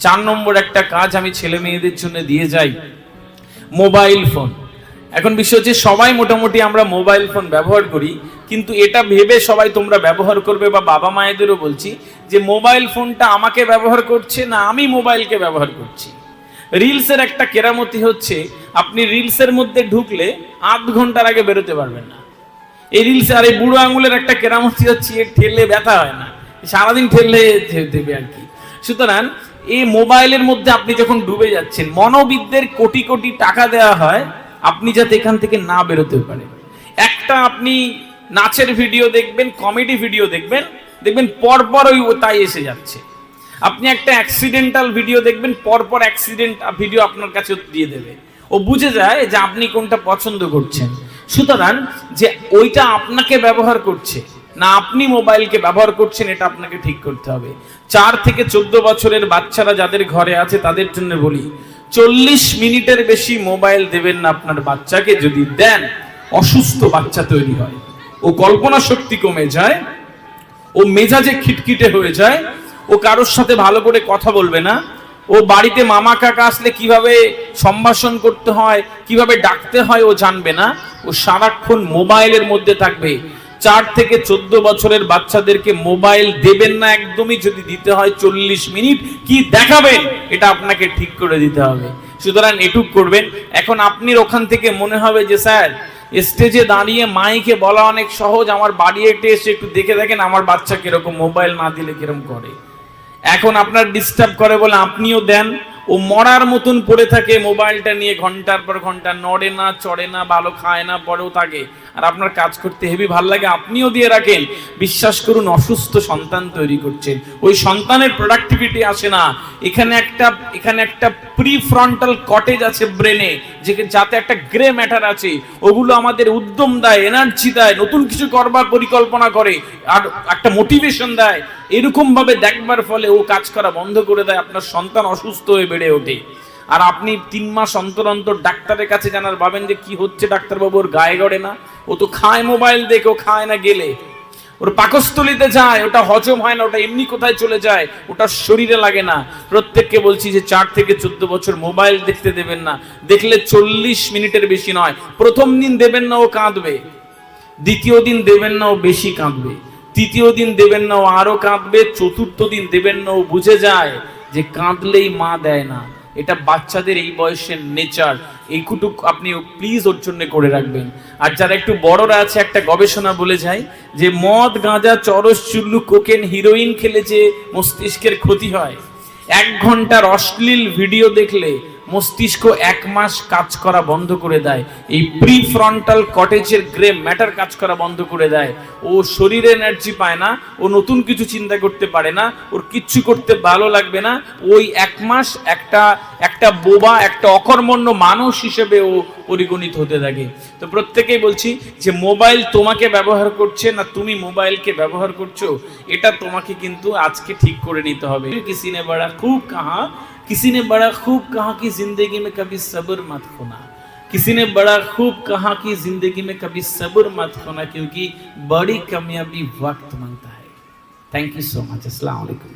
চার নম্বর একটা কাজ আমি ছেলে মেয়েদের জন্য দিয়ে যাই, মোবাইল ফোন। এখন বিষয় হচ্ছে সবাই মোটামুটি আমরা মোবাইল ফোন ব্যবহার করি, কিন্তু এটা ভেবে সবাই তোমরা ব্যবহার করবে বা বাবা মায়েদেরও বলছি যে মোবাইল ফোনটা আমাকে ব্যবহার করছে না আমি মোবাইলকে ব্যবহার করছি। রিলসের একটা কেরামতি হচ্ছে, আপনি রিলসের মধ্যে ঢুকলে আধ ঘণ্টার আগে বেরোতে পারবেন না। এই রিলসে আর এই বুড়ো আঙুলের একটা কেরামতি হচ্ছে ঠেললে ব্যথা হয় না। সারাদিন ঠেললে দেবে আর কি। সুতরাং এই মোবাইলের মধ্যে আপনি যখন ডুবে যাচ্ছেন, মনোবিদদের কোটি কোটি টাকা দেওয়া হয়, আপনি যাতে এখান থেকে না বেরোতে পারেন একটা আপনি নাচের ভিডিও দেখবেন, কমেডি ভিডিও দেখবেন দেখবেন পরপর ওই তাই এসে যাচ্ছে। আপনি একটা অ্যাক্সিডেন্টাল ভিডিও দেখবেন, পরপর অ্যাক্সিডেন্ট ভিডিও আপনার কাছে দিয়ে দেবে। ও বুঝে যায় যে আপনি কোনটা পছন্দ করছেন। সুতরাং যে ওইটা আপনাকে ব্যবহার করছে না আপনি মোবাইলকে ব্যবহার করছেন, এটা আপনাকে ঠিক করতে হবে। চার থেকে চোদ্দ বছরের বাচ্চারা যাদের ঘরে আছে, তাদের জন্য বলি, চল্লিশ মিনিটের বেশি মোবাইল দেবেন না আপনার বাচ্চাকে যদি দেন, অসুস্থ বাচ্চা তৈরি হয়। ও কল্পনা শক্তি কমে যায়, ও মেজাজে খিটখিটে হয়ে যায়, ও কারোর সাথে ভালো করে কথা বলবে না, ও বাড়িতে মামা কাকা আসলে কীভাবে সম্ভাষণ করতে হয়, কীভাবে ডাকতে হয় ও জানবে না, ও সারাক্ষণ মোবাইলের মধ্যে থাকবে। চার থেকে চোদ্দ বছরের বাচ্চাদেরকে মোবাইল দেবেন না একদমই, যদি দিতে হয় চল্লিশ মিনিট, কি দেখাবেন? এটা আপনাকে ঠিক করে দিতে হবে। সুতরাং এটুক করবেন। এখন আপনি ওখান থেকে মনে হবে যে, স্যার, স্টেজে দাঁড়িয়ে মাইকে বলা অনেক সহজ। আমার বাড়ি একটু এসে একটু দেখে দেখেন আমার বাচ্চা কীরকম, মোবাইল না দিলে কীরকম করে। এখন আপনার ডিস্টার্ব করে বলে, আপনিও দেন ও মরার মতন পড়ে থাকে মোবাইলটা নিয়ে, ঘণ্টার পর ঘণ্টা নড়ে না, চড়ে না, ভালো খায় না, পরেও থাকে। আর আপনার কাজ করতে হেবি ভালো লাগে, আপনিও দিয়ে রাখেন। বিশ্বাস করুন, অসুস্থ সন্তান তৈরি করছেন ওই সন্তানের প্রোডাক্টিভিটি আসে না। এখানে একটা এখানে একটা প্রি ফ্রন্টাল কটেজ আছে ব্রেনে যে যাতে একটা গ্রে ম্যাটার আছে। ওগুলো আমাদের উদ্যম দেয় এনার্জি দেয়, নতুন কিছু করবার পরিকল্পনা করে, আর একটা মোটিভেশন দেয়। এরকম ভাবে দেখবার ফলে ও কাজ করা বন্ধ করে দেয়। আপনার সন্তান অসুস্থ হয়ে বেড়ে ওঠে। আর আপনি তিন মাস অন্তর অন্তর ডাক্তারের কাছে জানার, ভাবেন যে কি হচ্ছে ডাক্তারবাবু, ওর গায়ে গড়ে না। ও তো খায় মোবাইল দেখে, ও খায় না গেলে। ওর পাকস্থলিতে যায়, ওটা হজম হয় না, ওটা এমনি কোথায় চলে যায়, ওটা শরীরে লাগে না। প্রত্যেককে বলছি যে চার থেকে চোদ্দ বছর মোবাইল দেখতে দেবেন না। দেখলে চল্লিশ মিনিটের বেশি নয়। প্রথম দিন দেবেন না, ও কাঁদবে। দ্বিতীয় দিন দেবেন না, ও বেশি কাঁদবে। তৃতীয় দিন দেবেন না, ও আরও কাঁদবে। চতুর্থ দিন দেবেন না, ও বুঝে যায়। যে কাঁদলেই মা দেয় না, এটা বাচ্চাদের এই বয়সের নেচার এইটুকু আপনি প্লিজ ওর জন্য করে রাখবেন। আর যারা একটু বড়রা আছে, একটা গবেষণা বলে যায় যে মদ, গাঁজা, চরস, চুল্লু, কোকেন হিরোইন খেলে যে মস্তিষ্কের ক্ষতি হয়। এক ঘণ্টার অশ্লীল ভিডিও দেখলে মস্তিষ্ক এক মাস কাজ করা বন্ধ করে দেয়। এই প্রি ফ্রন্টাল কটেজের গ্রে ম্যাটার কাজ করা বন্ধ করে দেয়। ও শরীরে এনার্জি পায় না, ও নতুন কিছু চিন্তা করতে পারে না, ওর কিচ্ছু করতে ভালো লাগবে না। ওই এক মাস একটা একটা বোবা একটা অকর্মণ্য মানুষ হিসেবে ও পরিগণিত হতে থাকে তো প্রত্যেকেই বলছি যে মোবাইল তোমাকে ব্যবহার করছে না তুমি মোবাইলকে ব্যবহার করছো এটা তোমাকে কিন্তু আজকে ঠিক করে নিতে হবে কিসি নে বড়া খুব কাহা किसी ने बड़ा खूब कहा कि जिंदगी में कभी सब्र मत खोना किसी ने बड़ा खूब कहा कि जिंदगी में कभी सब्र मत खोना क्योंकि बड़ी कामयाबी वक्त मांगता है थैंक यू सो मच अस्सलाम वालेकुम